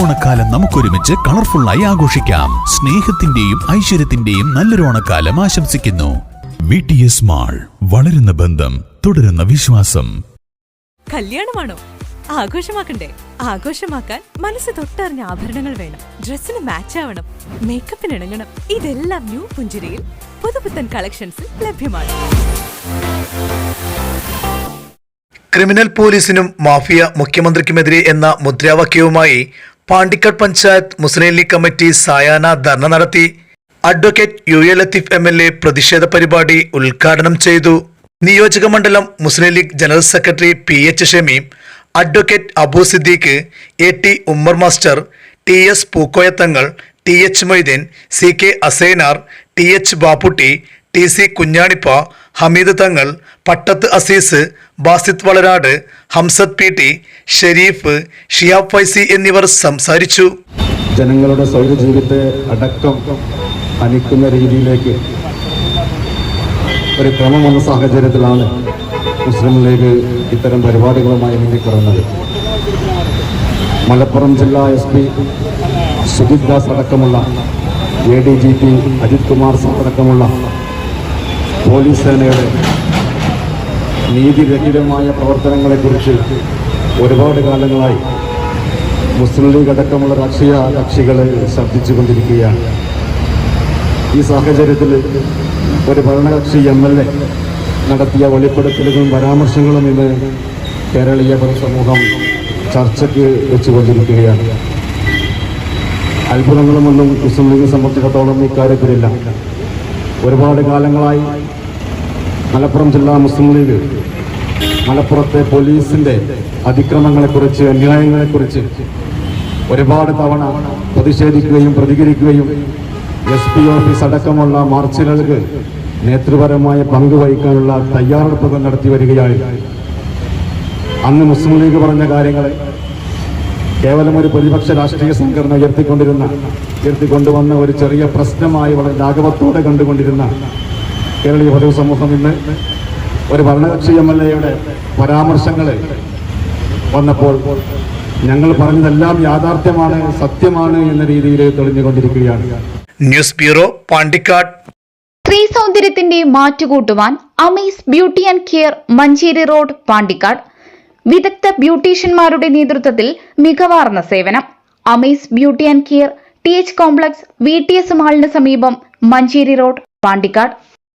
ഓണക്കാലം നമുക്കൊരുമിച്ച് കളർഫുള്ളായി ആഘോഷിക്കാം. സ്നേഹത്തിന്റെയും ഐശ്വര്യത്തിന്റെയും നല്ലൊരു ഓണക്കാലം ആശംസിക്കുന്നു. വി ടി എസ് മാൾ വളരുന്ന ബന്ധം തുടരുന്ന വിശ്വാസം. കല്യാണമാണോ? ആഘോഷമാക്കണ്ടേ? ആഘോഷമാക്കാൻ മനസ്സ് തൊട്ടറിഞ്ഞ ആഭരണങ്ങൾ വേണം. ഡ്രസ്സിന് മാച്ച് ആവണം. മേക്കപ്പിന് ഇണങ്ങണം. ഇതെല്ലാം ന്യൂ പുഞ്ചിരിയിൽ പുതുപുത്തൻ കളക്ഷൻസിൽ ലഭ്യമാണ്. ക്രിമിനൽ പോലീസിനും മാഫിയ മുഖ്യമന്ത്രിക്കുമെതിരെ എന്ന മുദ്രാവാക്യവുമായി പാണ്ടിക്കട് പഞ്ചായത്ത് മുസ്ലിം ലീഗ് കമ്മിറ്റി സായാഹ്ന ധർണ നടത്തി. Advocate U A Latheef M L A പ്രതിഷേധ പരിപാടി ഉദ്ഘാടനം ചെയ്തു. നിയോജക മണ്ഡലം Muslim League general secretary P H Shameem advocate Abu Siddique A T Ummer master T S Pookoyathangal T H Moideen C K Asainar T H Bapputty T C Kunjanippa Hameed Thangal Pattath Azeez Basith Valarad Hamsath P T Sherif Shiyab Faizy എന്നിവർ സംസാരിച്ചു. ജനങ്ങളുടെ സൗരജീവിതത്തെ അടക്കം അനിക്കുന്ന രീതിയിലേക്ക് ഒരു ക്രമം വന്ന സാഹചര്യത്തിലാണ് മുസ്ലിം league ഇത്തരം പരിപാടികളുമായി മുന്നിക്കിറങ്ങുന്നത് മലപ്പുറം ജില്ലാ എസ് പി സുജിത് ദാസ് അടക്കമുള്ള A D G P Ajith Kumar അടക്കമുള്ള പോലീസ് സേനയുടെ നീതിരഹിതമായ പ്രവർത്തനങ്ങളെക്കുറിച്ച് ഒരുപാട് കാലങ്ങളായി മുസ്ലിം ലീഗ് അടക്കമുള്ള രാഷ്ട്രീയ കക്ഷികളെ ശബ്ദിച്ചുകൊണ്ടിരിക്കുകയാണ് ഈ സാഹചര്യത്തിൽ ഒരു ഭരണകക്ഷി എം എൽ എ നടത്തിയ വെളിപ്പെടുത്തലുകളും പരാമർശങ്ങളും ഇന്ന് കേരളീയ പൊതുസമൂഹം ചർച്ചയ്ക്ക് വെച്ചുകൊണ്ടിരിക്കുകയാണ്. അത്ഭുതങ്ങളുമൊന്നും മുസ്ലിം ലീഗിനെ സംബന്ധിച്ചിടത്തോളം ഇക്കാര്യത്തിലില്ല. ഒരുപാട് കാലങ്ങളായി മലപ്പുറം ജില്ലാ മുസ്ലിം ലീഗ് മലപ്പുറത്തെ പോലീസിന്റെ അതിക്രമങ്ങളെക്കുറിച്ച് അന്യായങ്ങളെക്കുറിച്ച് ഒരുപാട് തവണ പ്രതിഷേധിക്കുകയും പ്രതികരിക്കുകയും എസ് പി ഓഫീസ് അടക്കമുള്ള മാർച്ചുകൾക്ക് നേതൃപരമായ പങ്ക് വഹിക്കാനുള്ള തയ്യാറെടുപ്പുകൾ നടത്തി വരികയായി അന്ന് മുസ്ലിം ലീഗ് പറഞ്ഞ കാര്യങ്ങളെ കേവലം ഒരു പ്രതിപക്ഷ രാഷ്ട്രീയ സംഘടന ഉയർത്തിക്കൊണ്ടിരുന്ന ഉയർത്തിക്കൊണ്ടുവന്ന ഒരു ചെറിയ പ്രശ്നമായി വളരെ ലാഘവത്തോടെ കണ്ടുകൊണ്ടിരുന്ന കേരളീയ പൊതു സമൂഹം ഇന്ന് ഒരു ഭരണകക്ഷി എം എൽ എയുടെ പരാമർശങ്ങൾ വന്നപ്പോൾ ഞങ്ങൾ പറഞ്ഞതെല്ലാം യാഥാർത്ഥ്യമാണ് സത്യമാണ് എന്ന രീതിയിൽ തെളിഞ്ഞുകൊണ്ടിരിക്കുകയാണ്. News bureau Pandikkad. സ്ത്രീ സൗന്ദര്യത്തിന്റെ മാറ്റുകൂട്ടുവാൻ Amees beauty and care Manjeri road Pandikkad. വിദഗ്ധ ബ്യൂട്ടീഷ്യന്മാരുടെ നേതൃത്വത്തിൽ മികവാർന്ന സേവനം. Amees beauty and care T H complex V T S മാളിന് സമീപം മഞ്ചേരി റോഡ് പാണ്ടിക്കാട്.